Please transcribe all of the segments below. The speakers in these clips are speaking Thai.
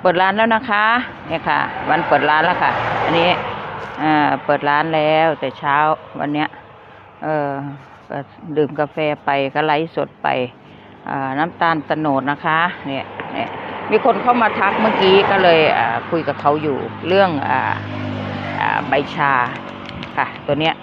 เปิดร้านแล้วนะคะเนี่ยค่ะ วันเปิดร้านแล้วค่ะ อันนี้เปิดร้านแล้วแต่เช้าวันเนี้ยเออดื่มกาแฟไปก็ไลฟ์สดไปน้ำตาลตโนดนะคะเนี่ยเนี่ยมีคนเข้ามาทักเมื่อกี้ก็เลยคุยกับเขาอยู่เรื่องอใบชาค่ะ ตัวเนี้ย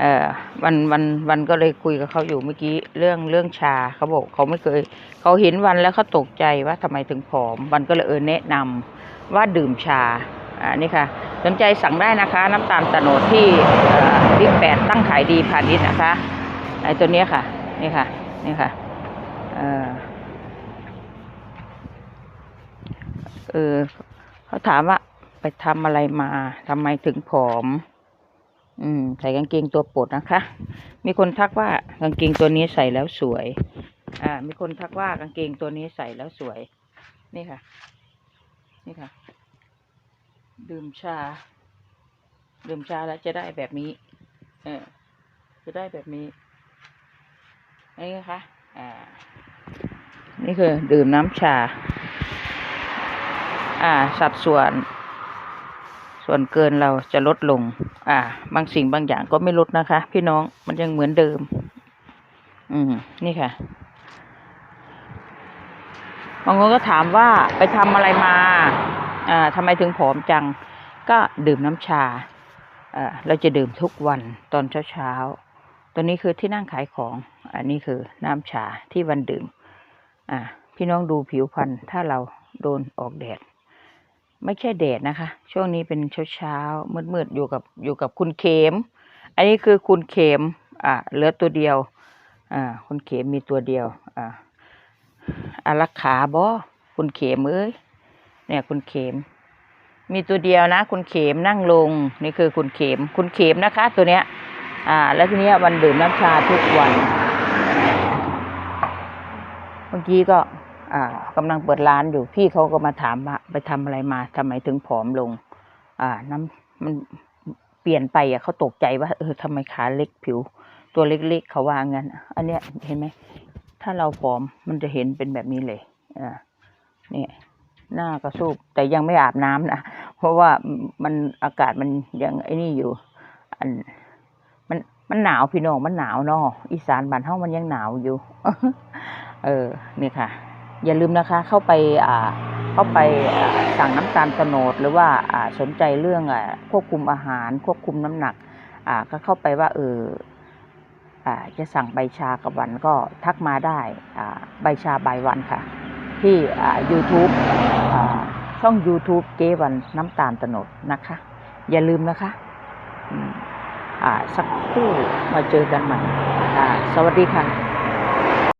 เออวันวันวันก็เลยคุยกับเขาอยู่เมื่อกี้เรื่องเรื่องชาเขาบอกเขาไม่เคยเขาเห็นวันแล้วเขาตกใจว่าทำไมถึงผอม วันก็เลยเออแนะนำว่าดื่มชาอ่านี่ค่ะ สนใจสั่งได้นะคะ น้ำตาลตะโนดที่บิ๊กแปดตั้งขายดีพาณิชย์นะคะไอ้ตัวเนี้ยค่ะ นี่ค่ะ นี่ค่ะเออเออเขาถามว่าไปทำอะไรมาทำไมถึงผอม อืม ใส่กางเกงตัวโปรดนะคะ มีคนทักว่ากางเกงตัวนี้ใส่แล้วสวย อ่า มีคนทักว่ากางเกงตัวนี้ใส่แล้วสวย นี่ค่ะ นี่ค่ะ ดื่มชา ดื่มชาแล้วจะได้แบบนี้ เออ จะได้แบบนี้ นี่นะคะ อ่า นี่คือ ดื่มน้ำชา อ่า สัดส่วน ส่วนเกินเราจะลดลง อ่า บางสิ่งบางอย่างก็ไม่ลดนะคะ พี่น้องมันยังเหมือนเดิม อืม นี่ค่ะบางคนก็ถามว่าไปทำอะไรมา อ่าทำไมถึงผอมจัง ก็ดื่มน้ำชา อ่า เราจะดื่มทุกวันตอนเช้าๆ ตัวนี้คือที่นั่งขายของ อันนี้คือน้ำชาที่วันดื่ม อ่า พี่น้องดูผิวพรรณถ้าเราโดนออกแดด ไม่ใช่แดดนะคะ ช่วงนี้เป็นเช้าเช้ามืดมืดๆอยู่กับอยู่กับคุณเข็ม อันนี้คือคุณเข็มอ่าเหลือตัวเดียว อ่า คุณเข็มมีตัวเดียว อ่าอารักขาบ่คุณเข็มเอ้ยเนี่ยคุณเข็ม มีตัวเดียวนะ คุณเข็มนั่งลง นี่คือคุณเข็ม คุณเข็มนะคะ ตัวเนี้ย อ่า แล้วทีเนี้ยวันดื่มน้ำชาทุกวัน เมื่อกี้ก็ากำลังเปิดร้านอยู่พี่เขาก็มาถามว่าไปทำอะไรมาทำไมถึงผอมลง อ่า น้ำมันเปลี่ยนไปอะเขาตกใจว่าเออทำไมขาเล็กผิว ตัวเล็กๆเขาว่างั้น อันเนี้ยเห็นไหมถ้าเราผอมมันจะเห็นเป็นแบบนี้เลยอ่าเนี่ยหน้ากระสูบแต่ยังไม่อาบน้ำนะเพราะว่ามันอากาศมันยังไอ้นี่อยู่ อัน มันมันหนาวพี่น้องมันหนาวเนาะอีสานบ้านเฮามันยังหนาวอยู่ เออ นี่ค่ะ อย่าลืมนะคะเข้าไปอ่าเข้าไปอ่าสั่งน้ำตาลโตโนดหรือว่าอ่าสนใจเรื่องอ่าควบคุมอาหาร ควบคุมน้ำหนักอ่าก็เข้าไปว่าเอออ่าจะสั่งใบชากับวันก็ทักมาได้อ่าใบชาใบวันค่ะ ที่อ่า YouTube อ่าช่อง YouTube เจวันน้ำตาลตโนดนะคะ อย่าลืมนะคะอ่าสักครู่มาเจอกันใหม่อ่าสวัสดีค่ะ